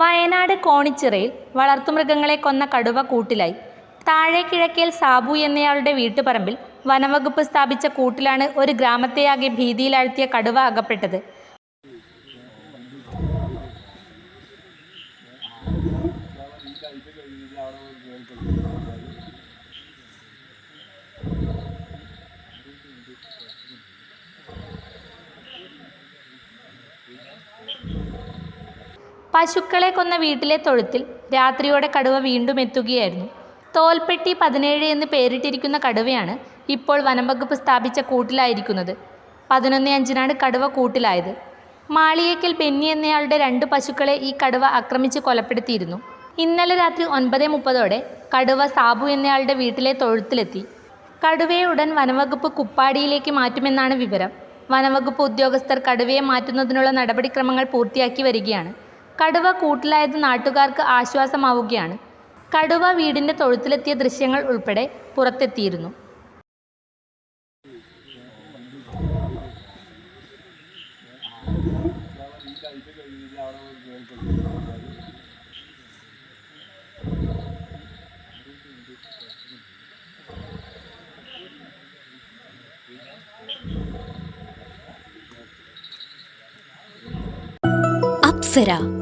വയനാട് കോണിച്ചിറയിൽ വളർത്തുമൃഗങ്ങളെ കൊന്ന കടുവ കൂട്ടിലായി. താഴെ കിഴക്കേൽ സാബു എന്നയാളുടെ വീട്ടുപറമ്പിൽ വനംവകുപ്പ് സ്ഥാപിച്ച കൂട്ടിലാണ് ഒരു ഗ്രാമത്തെയാകെ ഭീതിയിലാഴ്ത്തിയ കടുവ അകപ്പെട്ടത്. പശുക്കളെ കൊന്ന വീട്ടിലെ തൊഴുത്തിൽ രാത്രിയോടെ കടുവ വീണ്ടും എത്തുകയായിരുന്നു. തോൽപ്പെട്ടി പതിനേഴ് എന്ന് പേരിട്ടിരിക്കുന്ന കടുവയാണ് ഇപ്പോൾ വനംവകുപ്പ് സ്ഥാപിച്ച കൂട്ടിലായിരിക്കുന്നത്. പതിനൊന്ന് അഞ്ചിനാണ് കടുവ കൂട്ടിലായത്. മാളിയേക്കൽ ബെന്നി എന്നയാളുടെ രണ്ട് പശുക്കളെ ഈ കടുവ ആക്രമിച്ച് കൊലപ്പെടുത്തിയിരുന്നു. ഇന്നലെ രാത്രി ഒൻപത് മുപ്പതോടെ കടുവ സാബു എന്നയാളുടെ വീട്ടിലെ തൊഴുത്തിലെത്തി. കടുവയെ ഉടൻ വനംവകുപ്പ് കുപ്പാടിയിലേക്ക് മാറ്റുമെന്നാണ് വിവരം. വനംവകുപ്പ് ഉദ്യോഗസ്ഥർ കടുവയെ മാറ്റുന്നതിനുള്ള നടപടിക്രമങ്ങൾ പൂർത്തിയാക്കി വരികയാണ്. കടുവ കൂട്ടിലായത് നാട്ടുകാർക്ക് ആശ്വാസമാവുകയാണ്. കടുവ വീടിന്റെ തൊഴുത്തിലെത്തിയ ദൃശ്യങ്ങൾ ഉൾപ്പെടെ പുറത്തെത്തിയിരുന്നു. അപ്സര